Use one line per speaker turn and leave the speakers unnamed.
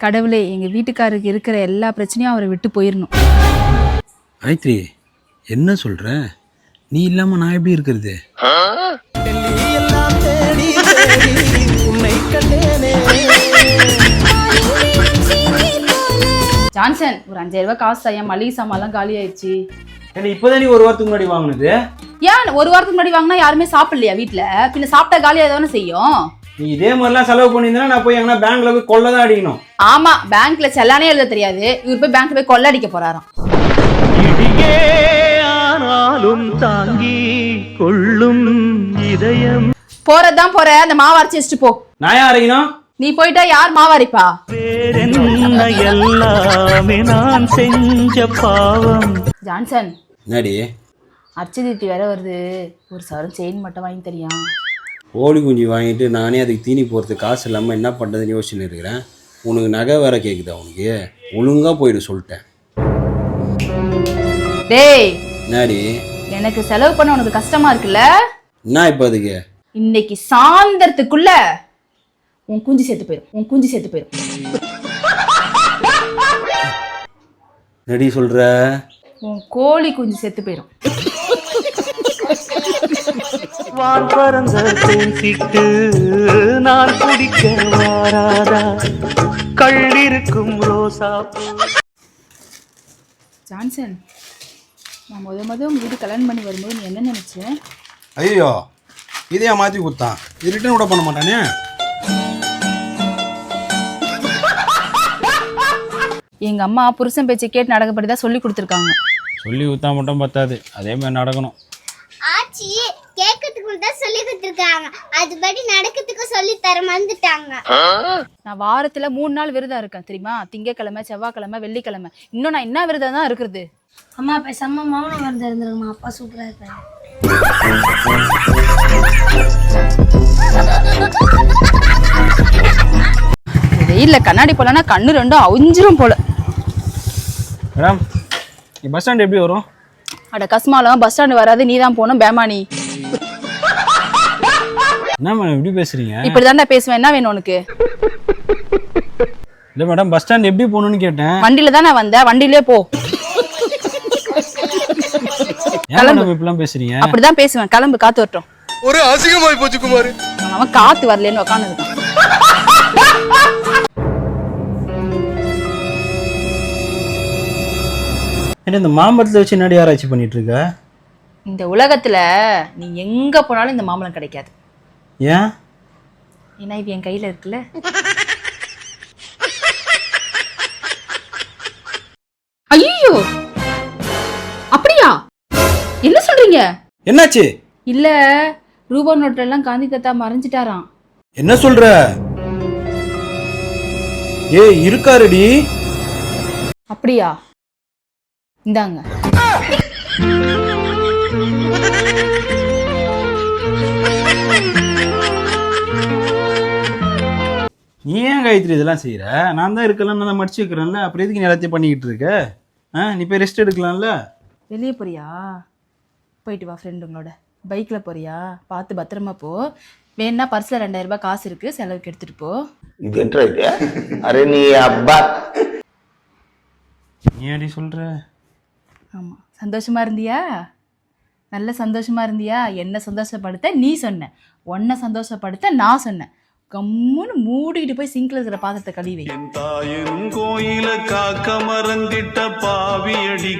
கடவுளே எங்கள் வீட்டுக்காருக்கு இருக்கிற எல்லா பிரச்சனையும் அவரை விட்டு போயிடணும்
காயத்ரி என்ன சொல்ற? நீ இல்லாம நான் எப்படி இருக்கிறது?
ஜான்சன் ஒரு அஞ்சாயிரம் ரூபாய் காசு ஐயா மளிகை சாமான்லாம் காலி ஆயிடுச்சு
ஏன்னா இப்போதான் நீ ஒரு வாரத்துக்கு முன்னாடி வாங்கினது?
ஏன் ஒரு வாரத்துக்கு முன்னாடி வாங்கினா யாருமே சாப்பிடலையா வீட்டில் பின்ன சாப்பிட்டா காலியாக தானே செய்யும்?
நீ இதே மாதிரிலாம் செலவு பண்ணியிருந்தா நான் போய் எங்கன்னா பேங்க்ல போய் கொள்ள தான் அடிக்கணும்.
ஆமா பேங்க்ல செல்லானே எழுத தெரியாது. இவர் போய் பேங்க்ல போய் கொள்ளடிக்க போறாராம்.
இடியே ஆனாலும் தாங்கி கொள்ளும் இதயம்.
போறதுதான் போற அந்த மாவு அரைச்சு வச்சுட்டு போ.
நான் ஏன் அரைக்கணும்?
நீ போயிட்டா யார் மாவு அரைப்பா?
வேறென்ன எல்லாமே நான் செஞ்ச பாவம்.
ஜான்சன்
என்னடி?
அச்சதித்தி வேற வருது. ஒரு சவரம் செயின் மட்டும் வாங்கி தெரியா?
கோழி குஞ்சு வாங்கிட்டு நானே அதுக்கு தீனி போகிறதுக்கு காசு இல்லாமல் என்ன பண்ணுறதுன்னு யோசிச்சுன்னு இருக்கிறேன். உனக்கு நகை வேற கேட்குதா உனக்கு? ஒழுங்காக போயிடு சொல்லிட்டேன்.
டேய்
என்னடி?
எனக்கு செலவு பண்ண உனக்கு கஷ்டமா இருக்குல்ல?
என்ன இப்போ அதுக்கு?
இன்னைக்கு சாயந்தரத்துக்குள்ள உன் குஞ்சு செத்து போயிடும் உன் குஞ்சு செத்து போயிடும்
நடி சொல்கிற
உன் கோழி குஞ்சு செத்து போயிடும்
வான் பறந்த பூசிட்டு நான் குடிக்க வாராதா? கள்ளிருக்கும் ரோசா
ஜான்சன் நான் முத முத உங்க வீட்டு கல்யாணம் பண்ணி வரும்போது நீ என்ன நினைச்ச?
ஐயோ இதையா மாற்றி கொடுத்தான். இது ரிட்டர்ன் கூட பண்ண மாட்டானே?
எங்க அம்மா புருஷன் பேச்சை கேட்டு நடக்கப்படி தான் சொல்லி கொடுத்துருக்காங்க.
சொல்லி ஊற்றா மட்டும் பத்தாது. அதே மாதிரி நடக்கணும்.
ஆச்சி கேட்கறதுக்கு தான் சொல்லி கொடுத்துருக்காங்க. அதுபடி நடக்கிறதுக்கு சொல்லி தர மறந்துட்டாங்க.
நான் வாரத்துல மூணு நாள் விரதம் இருக்கேன் தெரியுமா? திங்கக்கிழமை செவ்வாய்க்கிழமை வெள்ளிக்கிழமை. இன்னும் நான் என்ன விரதம் தான் இருக்கிறது?
அம்மா பேசாம மௌனம் வந்து இருந்துருமா அப்பா சூப்பரா இருப்பாரு
வெயில்ல கண்ணாடி போலனா கண்ணு ரெண்டும் அவிஞ்சிரும் போல.
மேடம் பஸ் ஸ்டாண்ட் எப்படி வரும்?
அட கஸ்மாலம் பஸ் ஸ்டாண்டு வராது நீ தான் போகணும் பேமானி.
என்ன மேடம் எப்படி பேசுறீங்க?
இப்படி பேசுவேன் என்ன வேணும் உனக்கு?
இல்லை மேடம் பஸ் ஸ்டாண்ட் எப்படி போகணும்னு கேட்டேன்.
வண்டியில தான் நான் வந்தேன் வண்டியிலே போ.
மேடம் இப்படிலாம் பேசுறீங்க?
அப்படிதான் பேசுவேன் கிளம்பு காத்து வரட்டும்.
ஒரு அசிங்கமாய் போச்சு குமார்.
அவன் காத்து வரலன்னு உட்காந்துருக்கான்
ஏன்னா இந்த மாம்பழத்தை வச்சு என்னடி ஆராய்ச்சி பண்ணிட்டு இருக்க
இந்த உலகத்துல நீ எங்க போனாலும் இந்த மாம்பழம் கிடைக்காது.
ஏன்?
ஏன்னா இது என் கையில இருக்குல்ல. ஐயோ! அப்படியா? என்ன சொல்றீங்க?
என்னாச்சு?
இல்ல ரூபா நோட்ல எல்லாம் காந்தி தாத்தா மறைஞ்சிட்டாராம்.
என்ன சொல்ற? ஏய் இருக்காருடி.
அப்படியா? இந்தாங்க.
நீ ஏன் காயத்ரி இதெல்லாம் செய்கிற நான் தான் இருக்கலாம் நான் மடிச்சு வைக்கிறேன்ல. அப்புறம் எதுக்கு நீ எல்லாத்தையும் பண்ணிக்கிட்டு இருக்க? ஆ நீ போய் ரெஸ்ட் எடுக்கலாம்ல?
வெளியே போறியா? போயிட்டு வா ஃப்ரெண்டுங்களோட பைக்கில் போறியா? பார்த்து பத்திரமா போ. வேணா பர்ஸில் ரெண்டாயிரம் ரூபாய் காசு இருக்கு செலவுக்கு எடுத்துட்டு போ.
இது என்ன அரே நீ அப்பா.
நீ அப்படி சொல்கிற
ஆமாம் சந்தோஷமாக இருந்தியா? நல்ல சந்தோஷமாக இருந்தியா? என்னை சந்தோஷப்படுத்த? நீ சொன்ன. உன்னை சந்தோஷப்படுத்த நான் சொன்னேன் கம்முன்னு மூடிட்டு போய் சிங்கில் இருக்கிற பாத்திரத்தை கழுவி என்
தாயின் கோயில காக்க மறந்திட்ட பாவி அடி